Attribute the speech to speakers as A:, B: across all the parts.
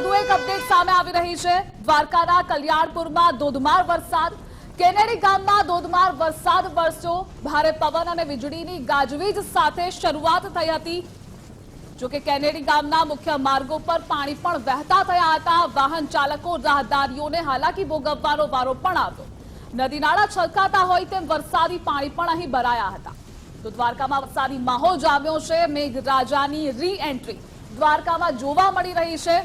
A: વધુ એક અપડેટ સામે આવી રહી છે. દ્વારકાના કલ્યાણપુરમાં ધોધમાર વરસાદ. કેનેરી ગામમાં ધોધમાર વરસાદ વરસ્યો. ભારે પવન અને વીજળીની ગાજવીજ સાથે શરૂઆત થઈ હતી. જો કે કેનેડી ગામના મુખ્ય માર્ગો પર પાણી પણ વહેતા થયા હતા. વાહન ચાલકો, રાહદારીઓને હાલાકી ભોગવવાનો વારો પણ આવ્યો. નદી નાળા છલકાતા હોય તેમ વરસાદી પાણી પણ અહીં ભરાયા હતા. તો દ્વારકામાં વરસાદી માહોલ જામ્યો છે. મેઘરાજાની રી એન્ટ્રી દ્વારકામાં જોવા મળી રહી છે.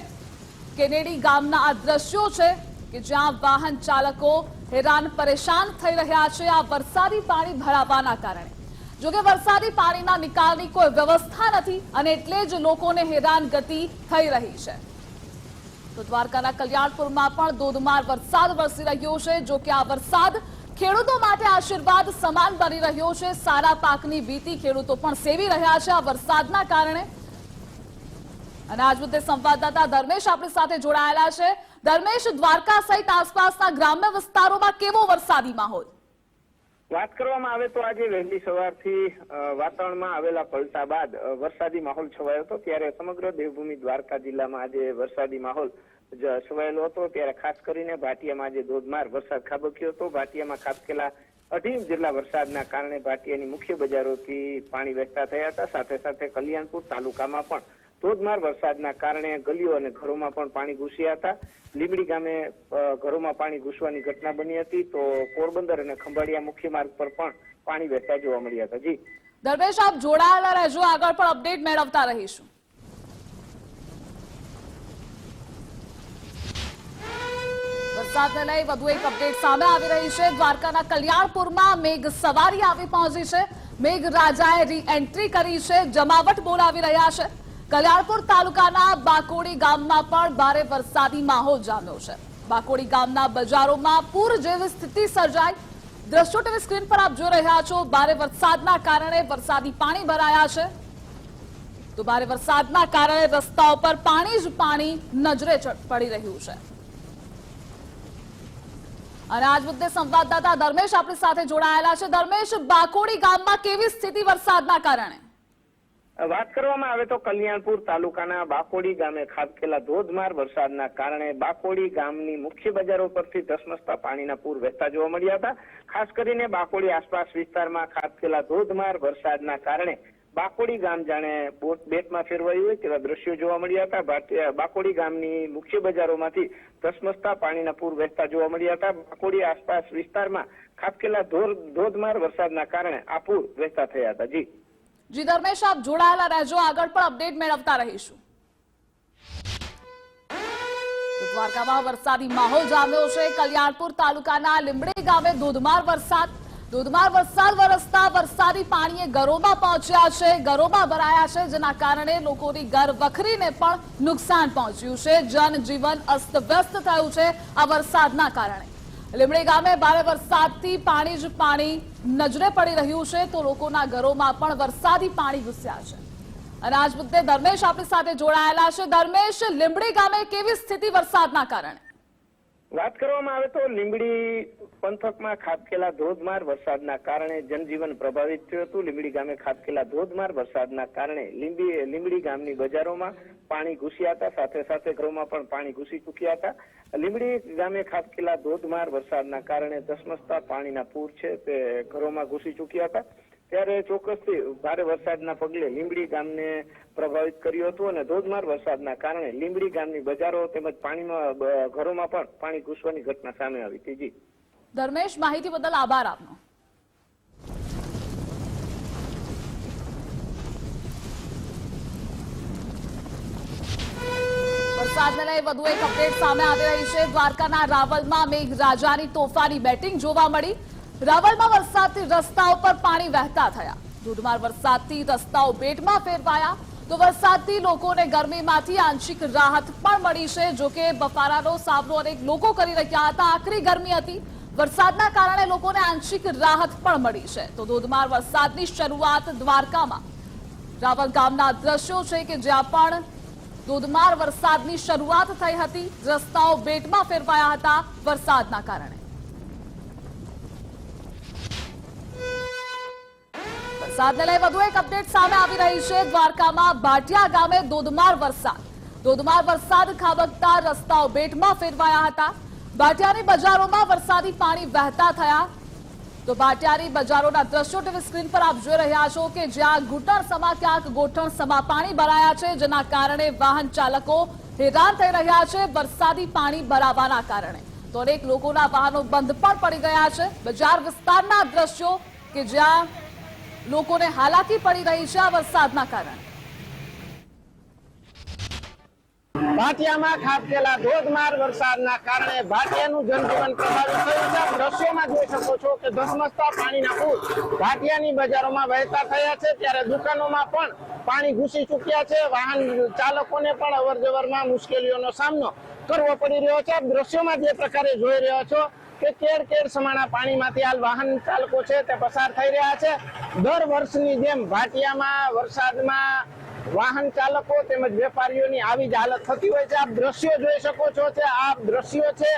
A: કેનેડી ગામના આ દ્રશ્યો છે કે જ્યાં વાહન ચાલકો હેરાન પરેશાન થઈ રહ્યા છે આ વરસાદી પાણી ભરાવાના કારણે. જોકે વરસાદી પાણીના નિકાલની કોઈ વ્યવસ્થા નથી અને એટલે જ લોકોને હેરાન ગતિ થઈ રહી છે. તો દ્વારકાના કલ્યાણપુરમાં પણ ધોધમાર વરસાદ વરસી રહ્યો છે, જો કે આ વરસાદ ખેડૂતો માટે આશીર્વાદ સમાન બની રહ્યો છે. સારા પાકની ભીતિ ખેડૂતો પણ સેવી રહ્યા છે આ વરસાદના કારણે. અને આજ મુદ્દે સંવાદદાતા ધર્મેશ આપણી સાથે જોડાયેલા છે. ધર્મેશ, દ્વારકા સહિત આસપાસના ગ્રામ્ય વિસ્તારોમાં કેવો વરસાદી માહોલ?
B: વાત કરવામાં આવે તો આજે વહેલી સવારથી વાતાવરણમાં આવેલા પલટા બાદ વરસાદી માહોલ છવાયો હતો. ત્યારે સમગ્ર દેવભૂમિ દ્વારકા જિલ્લામાં આજે વરસાદી માહોલ છવાયેલો હતો. ત્યારે ખાસ કરીને ભાટિયામાં આજે ધોધમાર વરસાદ ખાબક્યો હતો. ભાટિયામાં ખાબકેલા અઢી જેટલા વરસાદના કારણે ભાટિયાની મુખ્ય બજારોથી પાણી વહેતા થયા હતા. સાથે સાથે કલ્યાણપુર તાલુકામાં પણ ધોધમાર વરસાદના કારણે ગલીઓ અને ઘરોમાં પણ પાણી ઘૂસ્યા હતા. લીમડી ગામે ઘરોમાં પાણી ઘૂસવાની ઘટના બની હતી તો પોરબંદર અને ખંભાળિયા મુખ્ય માર્ગ પર પણ પાણી વહેતા જોવા મળ્યા હતા. જી.
A: ધર્મેશ આપ જોડાયેલા રહેજો. આગળ પણ અપડેટ મેળવતા રહીશું. વરસાદને લઈ વધુ એક અપડેટ સામે આવી રહી છે. દ્વારકાના કલ્યાણપુરમાં મેઘ સવારી આવી પહોંચી છે. મેઘ રાજાએ રી એન્ટ્રી કરી છે. જમાવટ બોલાવી રહ્યા છે. કલ્યાણપુર તાલુકાના બાકોડી ગામમાં પણ ભારે વરસાદી માહોલ જામ્યો છે. બાકોડી ગામના બજારોમાં પૂર જેવી સ્થિતિ સર્જાઈ. દ્રશ્યો ટીવી સ્ક્રીન પર આપ જોઈ રહ્યા છો, ભારે વરસાદના કારણે વરસાદી પાણી ભરાયા છે. તો ભારે વરસાદના કારણે રસ્તાઓ પર પાણી જ પાણી નજરે પડી રહ્યું છે. અને આજ મુદ્દે સંવાદદાતા ધર્મેશ આપણી સાથે જોડાયેલા છે. ધર્મેશ, બાકોડી ગામમાં કેવી સ્થિતિ વરસાદના કારણે?
B: વાત કરવામાં આવે તો કલ્યાણપુર તાલુકાના બાકોડી ગામે ખાબકેલા ધોધમાર વરસાદના કારણે બાકોડી ગામની મુખ્ય બજારો પરથી ધસમસતા પાણીના પૂર વહેતા જોવા મળ્યા હતા. ખાસ કરીને બાકોડી આસપાસ વિસ્તારમાં ખાબકેલા ધોધમાર વરસાદના કારણે બાકોડી ગામ જાણે બોટ બેટમાં ફેરવાયું હોય તેવા દ્રશ્યો જોવા મળ્યા હતા. ભાટિયા- બાકોડી ગામની મુખ્ય બજારોમાંથી ધસમસતા પાણીના પૂર વહેતા જોવા મળ્યા હતા. બાકોડી આસપાસ વિસ્તારમાં ખાબકેલા ધોધમાર વરસાદના કારણે આ પૂર વહેતા થયા હતા. જી.
A: જી ધર્મેશ આપ જોડાયેલા રહેજો. આગળ પણ અપડેટ મેળવતા રહીશું. દ્વારકામાં વરસાદી માહોલ જામ્યો છે. કલ્યાણપુર તાલુકાના લીંબડી ગામે ધોધમાર વરસાદ. ધોધમાર વરસાદ વરસતા વરસાદી પાણીએ ઘરોમાં પહોંચ્યા છે. ઘરોમાં ભરાયા છે, જેના કારણે લોકોની ઘર વખરીને પણ નુકસાન પહોંચ્યું છે. જનજીવન અસ્તવ્યસ્ત થયું છે આ વરસાદના કારણે. લીમડી ગામે ભારે વરસાદથી પાણી જ પાણી નજરે પડી રહ્યું છે તો લોકોના ઘરોમાં પણ વરસાદી પાણી ઘૂસ્યા છે. અને આજ મુદ્દે ધર્મેશ આપણી સાથે જોડાયેલા છે. ધર્મેશ, લીમડી ગામે કેવી સ્થિતિ વરસાદના કારણે?
B: વાત કરવામાં આવે તો લીંબડી પંથકમાં ખાબકેલા ધોધમાર વરસાદના કારણે જનજીવન પ્રભાવિત થયું હતું. લીંબડી ગામે ખાબકેલા ધોધમાર વરસાદના કારણે લીંબી, લીંબડી ગામની બજારોમાં પાણી ઘૂસ્યા હતા. સાથે સાથે ઘરોમાં પણ પાણી ઘૂસી ચૂક્યા હતા. લીંબડી ગામે ખાબકેલા ધોધમાર વરસાદના કારણે ધસમસતા પાણીના પૂર છે તે ઘરોમાં ઘૂસી ચૂક્યા હતા. ત્યારે ચોક્કસથી ભારે વરસાદના પગલે લીંબડી ગામને પ્રભાવિત કર્યું હતું અને ધોધમાર વરસાદના કારણે લીંબડી ગામની બજારો તેમજ પાણીમાં ઘરોમાં પણ પાણી ઘૂસવાની ઘટના સામે આવી હતી. જી.
A: ધર્મેશ, માહિતી બદલ આભાર આપનો. રહી છે. દ્વારકાના રાવલમાં મેઘરાજાની તોફાની બેટિંગ જોવા મળી. રાવલમાં વરસાદથી રસ્તાઓ પર પાણી વહેતા થયા. ધોધમાર વરસાદથી રસ્તાઓ બેટમાં ફેરવાયા. તો વરસાદથી લોકોને ગરમીમાંથી આંશિક રાહત પણ મળી છે જોકે બફારાનો સામનો અનેક લોકો કરી રહ્યા હતા. આખરી ગરમી હતી. વરસાદના કારણે લોકોને આંશિક રાહત પણ મળી છે. તો ધોધમાર વરસાદની શરૂઆત દ્વારકામાં. રાવલ ગામના દ્રશ્યો છે કે જ્યાં પણ ધોધમાર વરસાદની શરૂઆત થઈ હતી, રસ્તાઓ બેટમાં ફેરવાયા હતા વરસાદના કારણે. વરસાદને લઈ વધુ એક અપડેટ સામે આવી રહી છે. દ્વારકામાં ભાટિયા ગામે ધોધમાર વરસાદ. ધોધમાર વરસાદ ખાબકતા રસ્તાઓ બેટમાં ફેરવાયા હતા. ભાટિયાની બજારોમાં વરસાદી પાણી વહેતા થયા. તો ભાટિયાની બજારોના દ્રશ્યો ટીવી સ્ક્રીન પર આપ જોઈ રહ્યા છો કે જ્યાં ઘૂંટણ સમા ક્યાંક ગોઠણ સમા પાણી ભરાયા છે, જેના કારણે વાહન ચાલકો હેરાન થઈ રહ્યા છે વરસાદી પાણી ભરાવાના કારણે. તો અનેક લોકોના વાહનો બંધ પણ પડી ગયા છે. બજાર વિસ્તારના દ્રશ્યો કે જ્યાં લોકોને હાલાકી પડી રહી છે આ વરસાદના કારણે.
C: ભાટિયામાં ખાબકેલા ધોધમાર વરસાદના કારણે ભાટિયાનું જનજીવન પ્રભાવિત થયું છે. દ્રશ્યોમાં જોઈ શકો છો કે ધસમસતા પાણીના પૂર ભાટિયાની બજારોમાં વહેતા થયા છે. ત્યારે દુકાનોમાં પણ પાણી ઘૂસી ચૂક્યા છે. વાહન ચાલકોને પણ અવર જવરમાં મુશ્કેલીઓનો સામનો કરવો પડી રહ્યો છે. દ્રશ્યોમાં જે પ્રકારે જોઈ રહ્યો છો કે કેર કેર સમાણા પાણીમાંથી હાલ વાહન ચાલકો છે તે પસાર થઈ રહ્યા છે. દર વર્ષની જેમ ભાટિયામાં, વરસાદમાં વાહન ચાલકો તેમજ વેપારીઓની આવી જ હાલત થતી હોય છે. આપ દ્રશ્યો જોઈ શકો છો કે આ દ્રશ્યો છે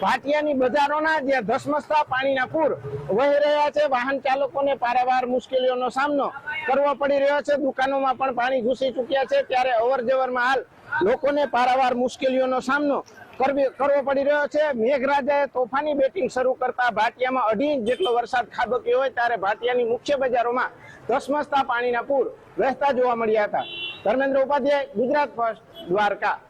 C: ભાટિયાની બજારોના, જ્યાં ધસમસતા પાણીના પૂર વહી રહ્યા છે. વાહન ચાલકોને પારાવાર મુશ્કેલીઓનો સામનો કરવો પડી રહ્યો છે. દુકાનોમાં પણ પાણી ઘૂસી ચૂક્યા છે. ત્યારે અવર જવરમાં હાલ લોકોને પારાવાર મુશ્કેલીઓનો સામનો કરવી- પડી રહ્યો છે. મેઘરાજાએ તોફાની બેટિંગ શરૂ કરતા ભાટિયામાં અઢી ઇંચ જેટલો વરસાદ ખાબક્યો હોય ત્યારે ભાટિયાની મુખ્ય બજારોમાં ધસમસતા પાણીના પૂર વહેતા જોવા મળ્યા હતા. ધર્મેન્દ્ર ઉપાધ્યાય, ગુજરાત ફર્સ્ટ, દ્વારકા.